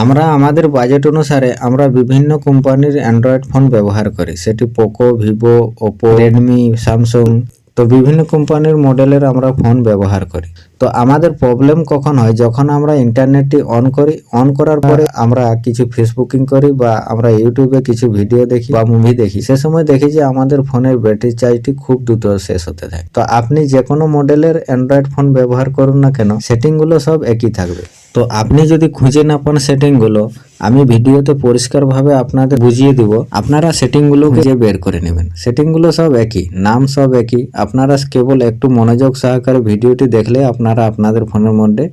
আমরা আমাদের বাজেট অনুসারে আমরা বিভিন্ন কোম্পানির অ্যান্ড্রয়েড ফোন ব্যবহার করি। সেটি Poco Vivo Oppo Redmi Samsung তো বিভিন্ন কোম্পানির মডেলের আমরা ফোন ব্যবহার করি। তো আমাদের প্রবলেম কখন হয়? যখন আমরা ইন্টারনেটটি অন করি অন করার পরে আমরা কিছু ফেসবুকিং করি বা আমরা ইউটিউবে কিছু ভিডিও দেখি বা মুভি দেখি। সে সময় দেখি যে আমাদের ফোনের ব্যাটারি চার্জটি খুব দ্রুত শেষ হতে থাকে। তো আপনি যে কোনো মডেলের অ্যান্ড্রয়েড ফোন ব্যবহার করুন না কেন সেটিংগুলো সব একই থাকবে। তো আপনি যদি খুঁজে না পান সেটিংগুলো আমি ভিডিওতে পরিষ্কারভাবে আপনাদের বুঝিয়ে দিব, আপনারা সেটিংগুলো খুঁজে বের করে নেবেন। সেটিংগুলো সব একই, নাম সব একই, আপনারা কেবল একটু মনোযোগ সহকারে ভিডিওটি দেখলে আপনারা আপনাদের ফোনের মধ্যে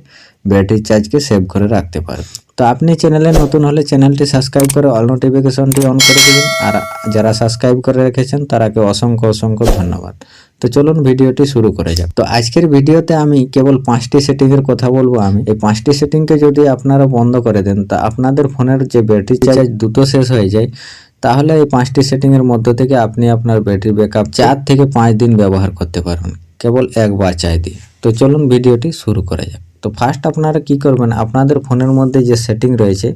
ব্যাটারি চার্জকে সেভ করে রাখতে পারেন। তো আপনি চ্যানেলে নতুন হলে চ্যানেলটি সাবস্ক্রাইব করে অল নোটিফিকেশনটি অন করে দিবেন। আর যারা সাবস্ক্রাইব করে রেখেছেন, তারাকে অসংখ্য অসংখ্য ধন্যবাদ। তো চলুন ভিডিওটি শুরু করে যাক। তো আজকের ভিডিওতে আমি কেবল পাঁচটি সেটিংয়ের কথা বলব আমি। এই পাঁচটি সেটিংকে যদি আপনারা বন্ধ করে দেন, তা আপনাদের ফোনের যে ব্যাটারি চার্জ দ্রুত শেষ হয়ে যায়, তাহলে এই পাঁচটি সেটিংয়ের মধ্য থেকে আপনি আপনার ব্যাটারি ব্যাকআপ চার থেকে পাঁচ দিন ব্যবহার করতে পারবেন। কেবল একবার চাই দিয়ে। তো চলুন ভিডিওটি শুরু করা যাক। তো ফার্স্ট আপনারা কি করবেন, আপনাদের ফোনের মধ্যে যে সেটিং রয়েছে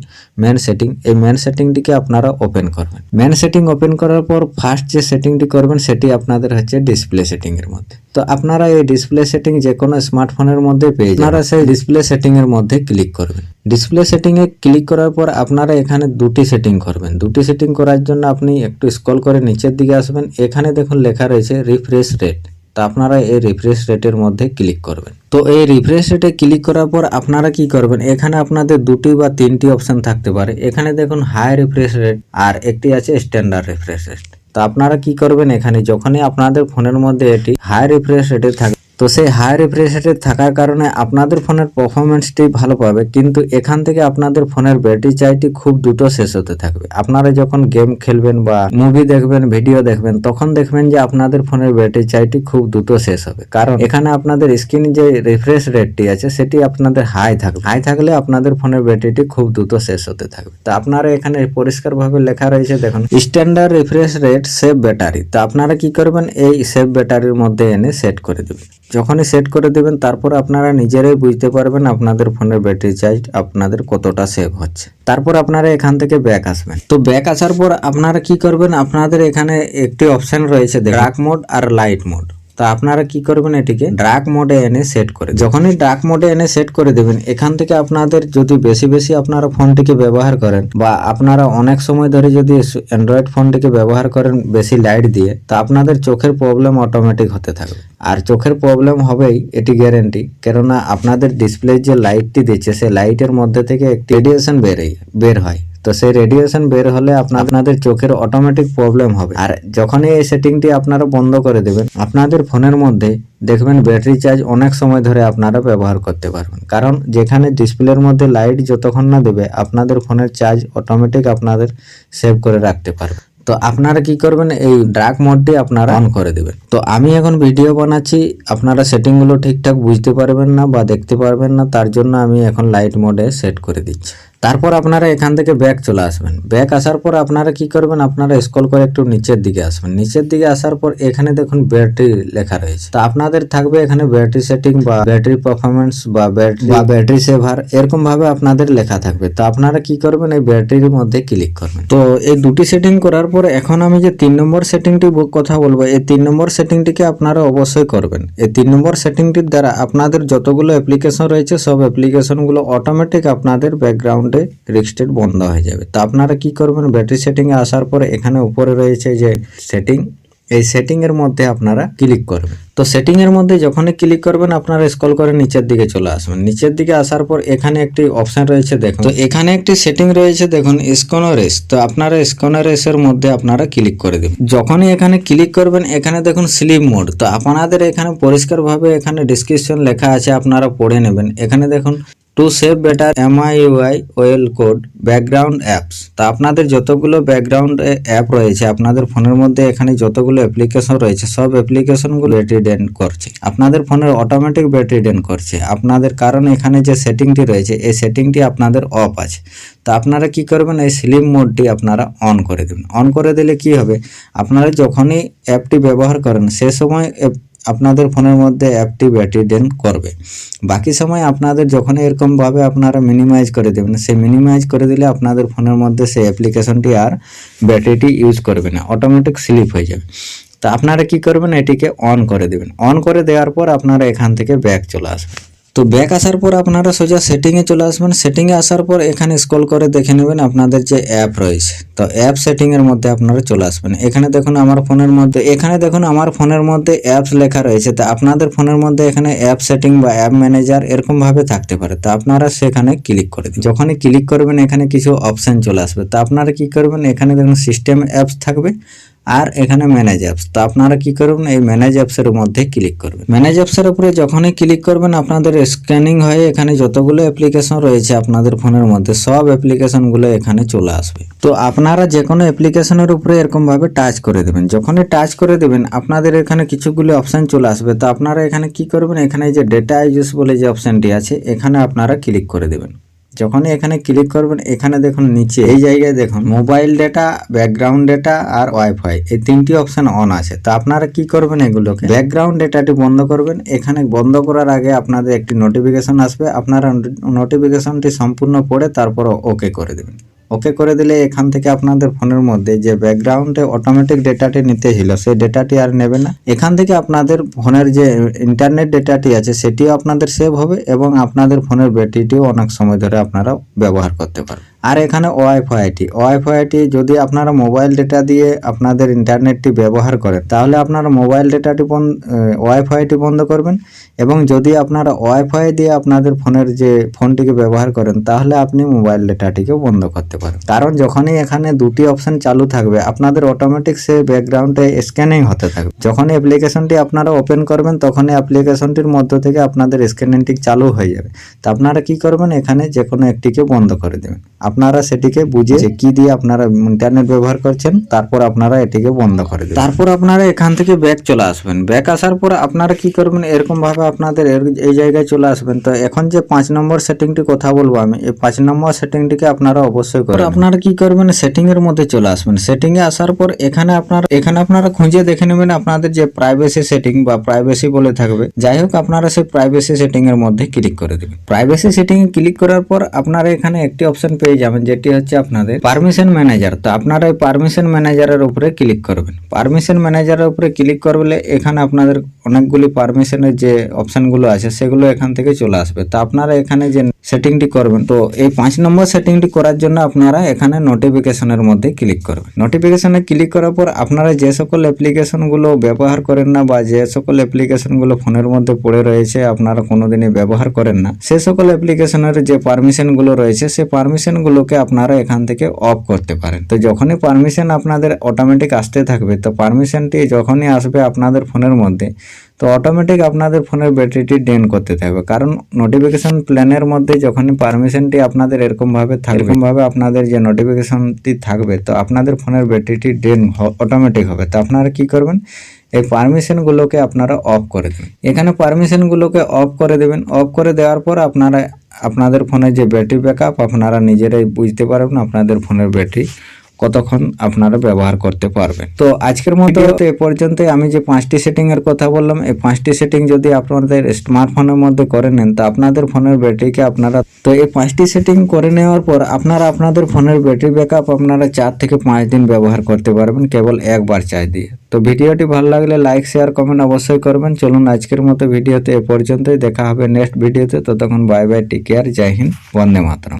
মেন সেটিং এই মেন সেটিংটিকে আপনারা ওপেন করবেন। মেন সেটিং ওপেন করার পর ফার্স্ট যে সেটিংটি করবেন, সেটি আপনাদের হচ্ছে ডিসপ্লে সেটিং এর মধ্যে। তো আপনারা এই ডিসপ্লে সেটিং যে কোনো স্মার্টফোনের মধ্যে পেয়ে আপনারা সেই ডিসপ্লে সেটিং এর মধ্যে ক্লিক করবেন। ডিসপ্লে সেটিং এ ক্লিক করার পর আপনারা এখানে দুটি সেটিং করবেন। দুটি সেটিং করার জন্য আপনি একটু স্ক্রল করে নিচের দিকে আসবেন। এখানে দেখুন লেখা রয়েছে রিফ্রেশ রেট তো আপনারা এই রিফ্রেশ রেটের মধ্যে ক্লিক করবেন। তো এই রিফ্রেশ রেটে ক্লিক করার পর আপনারা কি করবেন? এখানে আপনাদের দুটি বা তিনটি অপশন থাকতে পারে। এখানে দেখুন হাই রিফ্রেশ রেট আর একটি আছে স্ট্যান্ডার্ড রিফ্রেশ রেট তো আপনারা কি করবেন? এখানে যখনই আপনাদের ফোনের মধ্যে এটি হাই রিফ্রেশ রেটে থাকে তো সেই হাই রিফ্রেশ রেটে থাকার কারণে আপনাদের ফোনের পারফরমেন্সটি ভালো পাবে। কিন্তু এখান থেকে আপনাদের ফোনের ব্যাটারি চার্জটি খুব দ্রুত শেষ হতে থাকবে। আপনারা যখন গেম খেলবেন বা মুভি দেখবেন ভিডিও দেখবেন, তখন দেখবেন যে আপনাদের ফোনের ব্যাটারি চার্জটি খুব দ্রুত শেষ হবে। কারণ এখানে আপনাদের স্ক্রিনে যে রিফ্রেশ রেটটি আছে, সেটি আপনাদের হাই থাকবে। হাই থাকলে আপনাদের ফোনের ব্যাটারিটি খুব দ্রুত শেষ হতে থাকবে। তো আপনারা এখানে পরিষ্কারভাবে লেখা রয়েছে, দেখুন standard refresh rate save battery তো আপনারা কি করবেন, এই সেভ ব্যাটারির মধ্যে এনে সেট করে দেবেন। যখনই সেট করে দেবেন, তারপর আপনারা নিজেরাই বুঝতে পারবেন আপনাদের ফোনের ব্যাটারি চার্জ আপনাদের কতটা সেভ হচ্ছে। তারপর আপনারা এখান থেকে ব্যাক আসবেন। তো ব্যাক আসার পর আপনারা কি করবেন? আপনাদের এখানে একটি অপশান রয়েছে ডার্ক মোড আর লাইট মোড তো আপনারা কি করবেন এটিকে ডার্ক মোডে এনে সেট করে, যখনই ডার্ক মোডে এনে সেট করে দেবেন, এখান থেকে আপনাদের যদি বেশি বেশি আপনারা ফোনটিকে ব্যবহার করেন বা আপনারা অনেক সময় ধরে যদি অ্যান্ড্রয়েড ফোনটিকে ব্যবহার করেন বেশি লাইট দিয়ে, তো আপনাদের চোখের প্রবলেম অটোমেটিক হতে থাকবে। আর চোখের প্রবলেম হবেই, এটি গ্যারেন্টি কেননা আপনাদের ডিসপ্লে যে লাইটটি দিচ্ছে সেই লাইটের মধ্যে থেকে একটি রেডিয়েশন বেরোয় বের হয়। তো সেই রেডিয়েশন বের হলে আপনাদের চোখের অটোমেটিক প্রবলেম হবে। আর যখনই এই সেটিংটি আপনারা বন্ধ করে দেবেন, আপনাদের ফোনের মধ্যে দেখবেন ব্যাটারি চার্জ অনেক সময় ধরে আপনারা ব্যবহার করতে পারবেন। কারণ যেখানে ডিসপ্লের মধ্যে লাইট যতক্ষণ না দেবে, আপনাদের ফোনের চার্জ অটোমেটিক আপনাদের সেভ করে রাখতে পারবে। তো আপনারা কি করবেন? এই ড্রাক মোডটি আপনারা অন করে দেবেন। তো আমি এখন ভিডিও বানাচ্ছি। আপনারা সেটিংগুলো ঠিকঠাক বুঝতে পারবেন না বা দেখতে পারবেন না, তার জন্য আমি এখন লাইট মোডে সেট করে দিচ্ছি। তারপর আপনারা এখান থেকে ব্যাক চলে আসবেন। ব্যাক আসার পর আপনারা কি করবেন? আপনারা স্কল করে একটু নিচের দিকে আসবেন। নিচের দিকে আসার পর এখানে দেখুন ব্যাটারি লেখা রয়েছে। তো আপনাদের থাকবে এখানে ব্যাটারি সেটিং বা ব্যাটারি পারফরমেন্স বা ব্যাটারি বা ব্যাটারি সেভার এরকম ভাবে আপনাদের লেখা থাকবে। তো আপনারা কি করবেন? এই ব্যাটারির মধ্যে ক্লিক করবেন। তো এই দুটি সেটিং করার পর এখন আমি যে তিন নম্বর সেটিংটি কথা বলব, এই তিন নম্বর সেটিংটিকে আপনারা অবশ্যই করবেন। এই তিন নম্বর সেটিংটির দ্বারা আপনাদের যতগুলো অ্যাপ্লিকেশন রয়েছে, সব অ্যাপ্লিকেশনগুলো অটোমেটিক আপনাদের ব্যাকগ্রাউন্ডে রিস্টেড বন্ধ হয়ে যাবে। তো আপনারা কি করবেন? ব্যাটারি সেটিংয়ে আসার পরে এখানে উপরে রয়েছে যে সেটিং, এই সেটিং এর মধ্যে আপনারা ক্লিক করবেন। তো সেটিং এর মধ্যে যখনই ক্লিক করবেন, আপনারা স্ক্রল করে নিচের দিকে চলে আসবেন। নিচের দিকে আসার পর এখানে একটি অপশন রয়েছে, দেখুন। তো এখানে একটি সেটিং রয়েছে, দেখুন স্কোনারেস তো আপনারা স্কোনারেস এর মধ্যে আপনারা ক্লিক করে দিবেন। যখনই এখানে ক্লিক করবেন, এখানে দেখুন স্লিপ মোড। তো আপনাদের এখানে পরিষ্কারভাবে এখানে ডিসক্রিপশন লেখা আছে, আপনারা পড়ে নেবেন। এখানে দেখুন to save better MIUI well code background apps. তা আপনাদের যতগুলো ব্যাকগ্রাউন্ড অ্যাপ রয়েছে, আপনাদের ফোনের মধ্যে এখানে যতগুলো অ্যাপ্লিকেশন রয়েছে, সব অ্যাপ্লিকেশনগুলো ব্যাটারি ডেন করছে। আপনাদের ফোনের অটোমেটিক ব্যাটারি ডেন করছে। আপনাদের কারণ এখানে যে সেটিংটি রয়েছে, এই সেটিংটি আপনাদের অফ আছে। তো আপনারা কি করবেন, এই স্লিম মোডটি আপনারা অন করে দেবেন। অন করে দিলে কি হবে, আপনারা যখনই অ্যাপটি ব্যবহার করেন, সে সময় আপনাদের ফোনের মধ্যে অ্যাপটি ব্যাটারি ড্রেন করবে। বাকি সময় আপনাদের যখন এরকমভাবে আপনারা মিনিমাইজ করে দেবেন, সেই মিনিমাইজ করে দিলে আপনাদের ফোনের মধ্যে সেই অ্যাপ্লিকেশনটি আর ব্যাটারিটি ইউজ করবে না অটোমেটিক স্লিপ হয়ে যাবে। তা আপনারা কি করবেন? এটিকে অন করে দেবেন। অন করে দেওয়ার পর আপনারা এখান থেকে ব্যাক চলে আসবেন। তো ব্যাক আসার পর আপনারা সোজা সেটিংয়ে চলে আসবেন। সেটিংয়ে আসার পর এখানে স্ক্রল করে দেখে নেবেন আপনাদের যে অ্যাপ রয়েছে। তো অ্যাপ সেটিংয়ের মধ্যে আপনারা চলে আসবেন। এখানে দেখুন আমার ফোনের মধ্যে, এখানে দেখুন আমার ফোনের মধ্যে অ্যাপস লেখা রয়েছে। তো আপনাদের ফোনের মধ্যে এখানে অ্যাপ সেটিং বা অ্যাপ ম্যানেজার এরকমভাবে থাকতে পারে। তো আপনারা সেখানে ক্লিক করে দিন। যখনই ক্লিক করবেন, এখানে কিছু অপশান চলে আসবে। তো আপনারা কি করবেন? এখানে দেখুন সিস্টেম অ্যাপস থাকবে। আর এখানে ম্যানেজ অ্যাপস তো আপনারা কি করবেন? এই ম্যানেজ অ্যাপসের মধ্যে ক্লিক করবেন। ম্যানেজ অ্যাপসের উপরে যখনই ক্লিক করবেন, আপনাদের স্ক্যানিং হয়ে এখানে যতগুলো অ্যাপ্লিকেশন রয়েছে আপনাদের ফোনের মধ্যে, সব অ্যাপ্লিকেশনগুলো এখানে চলে আসবে। তো আপনারা যে কোনো অ্যাপ্লিকেশনের উপরে এরকমভাবে টাচ করে দেবেন। যখনই টাচ করে দেবেন, আপনাদের এখানে কিছুগুলো অপশান চলে আসবে। তো আপনারা এখানে কি করবেন? এখানে যে ডেটা ইউজ বলে যে অপশানটি আছে, এখানে আপনারা ক্লিক করে দেবেন। যখনই এখানে ক্লিক করবেন, এখানে দেখুন নিচে, এই জায়গায় দেখুন মোবাইল ডেটা ব্যাকগ্রাউন্ড ডেটা আর ওয়াইফাই এই তিনটি অপশন অন আছে। তো আপনারা কি করবেন এগুলোকে? ব্যাকগ্রাউন্ড ডেটাটি বন্ধ করবেন। এখানে বন্ধ করার আগে আপনাদের একটি নোটিফিকেশন আসবে। আপনারা নোটিফিকেশনটি সম্পূর্ণ পড়ে তারপর ওকে করে দেবেন। ওকে করে দিলে এখান থেকে আপনাদের ফোনের মধ্যে যে ব্যাকগ্রাউন্ডে অটোমেটিক ডেটাটি নিতে ছিল সেই ডেটাটি আর নেবে না। এখান থেকে আপনাদের ফোনের যে ইন্টারনেট ডেটাটি আছে, সেটিও আপনাদের সেভ হবে এবং আপনাদের ফোনের ব্যাটারিটিও অনেক সময় ধরে আপনারা ব্যবহার করতে পারবেন। আর এখানে ওয়াইফাইটি ওয়াইফাইটি যদি আপনারা মোবাইল ডেটা দিয়ে আপনাদের ইন্টারনেটটি ব্যবহার করেন, তাহলে আপনারা মোবাইল ডেটাটি বন্ধ ওয়াইফাইটি বন্ধ করবেন। এবং যদি আপনারা ওয়াইফাই দিয়ে আপনাদের ফোনের যে ফোনটিকে ব্যবহার করেন, তাহলে আপনি মোবাইল ডেটাটিকে বন্ধ করতে পারেন। কারণ যখনই এখানে দুটি অপশন চালু থাকবে, আপনাদের অটোমেটিক সে ব্যাকগ্রাউন্ডে স্ক্যানিং হতে থাকবে। যখনই অ্যাপ্লিকেশনটি আপনারা ওপেন করবেন, তখনই অ্যাপ্লিকেশনটির মধ্য থেকে আপনাদের স্ক্যানিংটি চালু হয়ে যাবে। তো আপনারা কি করবেন? এখানে যে কোনো একটিকে বন্ধ করে দেবেন। আপনারা সেটিকে বুঝে কি দিয়ে আপনারা ইন্টারনেট ব্যবহার করছেন, তারপর আপনারা এটিকে বন্ধ করে দেবেন। তারপর আপনারা এখান থেকে ব্যাক চলে আসবেন। ব্যাক আসার পর আপনারা কি করবেন? এরকম ভাবে আপনাদের এই জায়গায় চলে আসবেন। তো এখন যে পাঁচ নম্বর সেটিংটি কথা বলব আমি এই পাঁচ নম্বর সেটিংটিকে আপনারা অবশ্যই করবেন আপনারা কি করবেন? সেটিং এর মধ্যে চলে আসবেন। সেটিং এ আসার পর এখানে আপনারা এখানে আপনারা খুঁজে দেখে নেবেন আপনাদের যে প্রাইভেসি সেটিং বা প্রাইভেসি বলে থাকবে। যাই হোক আপনারা সেই প্রাইভেসি সেটিং এর মধ্যে ক্লিক করে দেবেন। প্রাইভেসি সেটিং এ ক্লিক করার পর আপনারা এখানে একটি অপশন পেয়ে যাবেন যেটি হচ্ছে আপনাদের পারমিশন ম্যানেজার তো আপনারা এই পারমিশন ম্যানেজারের উপরে ক্লিক করবেন। পারমিশন ম্যানেজারের উপরে ক্লিক করলে এখানে আপনাদের অনেকগুলি পারমিশনের যে অপশনগুলো আছে, সেগুলো এখান থেকে চলে আসবে। তো আপনারা এখানে যে সেটিংটি করবেন, তো এই পাঁচ নম্বর সেটিংটি করার জন্য আপনারা এখানে নোটিফিকেশনের মধ্যে ক্লিক করবেন। নোটিফিকেশনে ক্লিক করার পর আপনারা যে সকল অ্যাপ্লিকেশনগুলো ব্যবহার করেন না বা যে সকল অ্যাপ্লিকেশনগুলো ফোনের মধ্যে পড়ে রয়েছে, আপনারা কোনোদিনই ব্যবহার করেন না, সে সকল অ্যাপ্লিকেশনের যে পারমিশনগুলো রয়েছে, সে পারমিশনগুলোকে আপনারা এখান থেকে অফ করতে পারেন। তো যখনই পারমিশন আপনাদের অটোমেটিক আসতে থাকবে, তো পারমিশনটি যখনই আসবে আপনাদের ফোনের মধ্যে তো অটোমেটিক আপনাদের ফোনের ব্যাটারিটি ড্রেন করতে থাকবে। কারণ নোটিফিকেশন প্ল্যানের মধ্যে যখনই পারমিশনটি আপনাদের এরকমভাবে থাকবে এরকমভাবে আপনাদের যে নোটিফিকেশনটি থাকবে তো আপনাদের ফোনের ব্যাটারিটি ড্রেন অটোমেটিক হবে। তো আপনারা কি করবেন? এই পারমিশনগুলোকে আপনারা অফ করে দেবেন এখানে পারমিশনগুলোকে অফ করে দেবেন। অফ করে দেওয়ার পর আপনারা আপনাদের ফোনের যে ব্যাটারি ব্যাকআপ আপনারা নিজেরাই বুঝতে পারবেন আপনাদের ফোনের ব্যাটারি কতক্ষণ আপনারা ব্যবহার করতে পারবেন। তো আজকের মতো এ পর্যন্ত আমি যে পাঁচটি সেটিং এর কথা বললাম এই পাঁচটি সেটিং যদি আপনাদের স্মার্টফোনের মধ্যে করে নেন তো আপনাদের ফোনের ব্যাটারিকে আপনারা তো এই পাঁচটি সেটিং করে নেওয়ার পর আপনারা আপনাদের ফোনের ব্যাটারি ব্যাকআপ আপনারা চার থেকে পাঁচ দিন ব্যবহার করতে পারবেন কেবল একবার চার্জ দিয়ে। তো ভিডিওটি ভালো লাগলে লাইক শেয়ার কমেন্ট অবশ্যই করবেন। চলুন আজকের মতো ভিডিওতে এ পর্যন্তই। দেখা হবে নেক্সট ভিডিওতে ততক্ষণ বাই বাই টেক কেয়ার জয় হিন্দ বন্দে মাতরম।